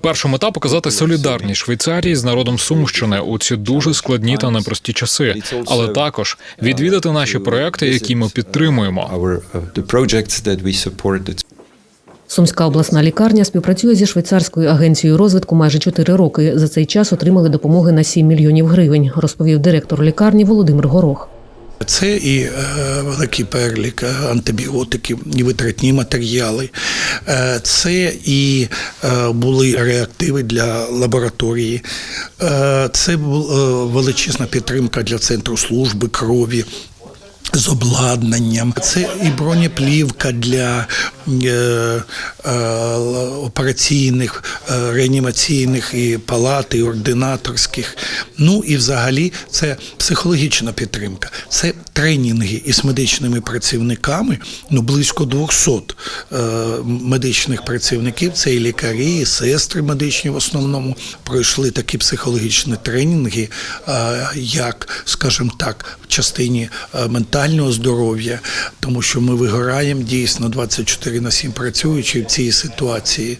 Перша мета показати солідарність Швейцарії з народом Сумщини у ці дуже складні та непрості часи, але також відвідати наші проекти, які ми підтримуємо. uh, Сумська обласна лікарня співпрацює зі швейцарською агенцією розвитку майже 4 роки. За цей час отримали допомоги на 7 мільйонів гривень, розповів директор лікарні Володимир Горох. Це і е, великий перелік е, антибіотиків, і витратні матеріали. Е, це і були реактиви для лабораторії. Це була величезна підтримка для центру служби крові. З обладнанням це і бронеплівка для е, е, операційних, е, реанімаційних і палат, і ординаторських. Ну і взагалі це психологічна підтримка, це тренінги із медичними працівниками. Ну близько 200 е, медичних працівників. Це і лікарі, і сестри медичні в основному пройшли такі психологічні тренінги, е, як, скажімо так, в частині е, ментального здоров'я, тому що ми вигораємо дійсно 24 на 7 працюючи в цій ситуації.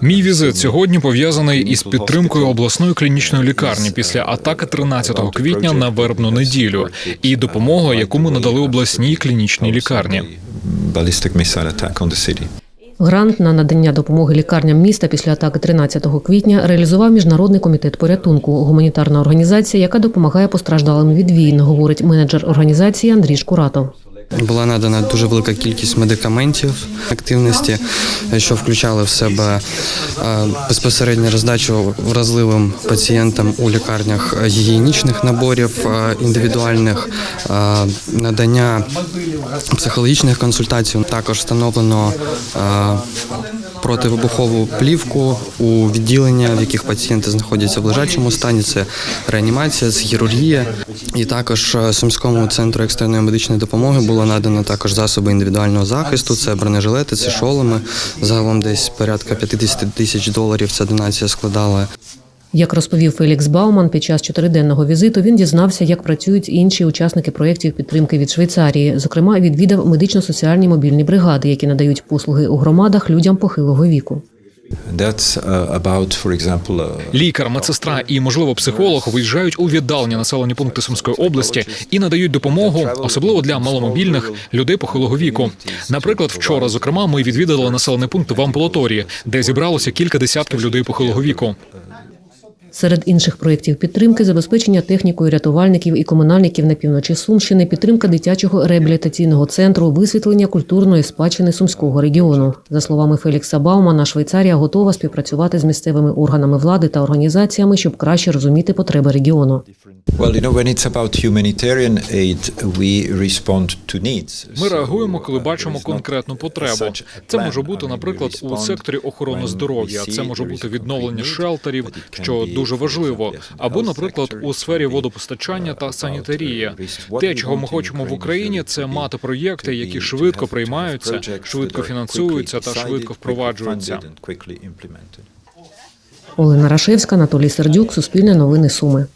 Мій візит сьогодні пов'язаний із підтримкою обласної клінічної лікарні після атаки 13 квітня на вербну неділю і допомогою, яку ми надали обласній клінічній лікарні. ballistic missile attack on the city. Грант на надання допомоги лікарням міста після атаки 13 квітня реалізував міжнародний комітет порятунку, гуманітарна організація, яка допомагає постраждалим від війн, говорить менеджер організації Андрій Шкуратов. Була надана дуже велика кількість медикаментів активності, що включали в себе е, безпосередню роздачу вразливим пацієнтам у лікарнях гігієнічних наборів е, індивідуальних, е, надання психологічних консультацій. Також встановлено противибухову плівку у відділення, в яких пацієнти знаходяться в лежачому стані. Це реанімація, це хірургія. І також е, Сумському центру екстреної медичної допомоги було надано також засоби індивідуального захисту. Це бронежилети, це шоломи. Загалом десь порядка 50 тисяч доларів ця донація складала. Як розповів Фелікс Бауман, під час чотириденного візиту він дізнався, як працюють інші учасники проєктів підтримки від Швейцарії. Зокрема, відвідав медично-соціальні мобільні бригади, які надають послуги у громадах людям похилого віку. Uh, uh, Лікар, медсестра і, можливо, психолог виїжджають у віддалені населені пункти Сумської області і надають допомогу, особливо для маломобільних людей похилого віку. Наприклад, вчора, зокрема, ми відвідали населений пункт в амбулаторії, де зібралося кілька десятків людей похилого віку. Серед інших проєктів підтримки забезпечення технікою рятувальників і комунальників на півночі Сумщини, підтримка дитячого реабілітаційного центру, висвітлення культурної спадщини сумського регіону. За словами Фелікса Баумана, Швейцарія готова співпрацювати з місцевими органами влади та організаціями, щоб краще розуміти потреби регіону. Ми реагуємо, коли бачимо конкретну потребу. Це може бути, наприклад, у секторі охорони здоров'я. Це може бути відновлення шелтерів, що be, дуже важливо, або, наприклад, у сфері водопостачання та санітарії. Те, чого ми хочемо в Україні, це мати проєкти, які швидко приймаються, швидко фінансуються та швидко впроваджуються. Олена Рашевська, Анатолій Сердюк, Суспільне новини Суми.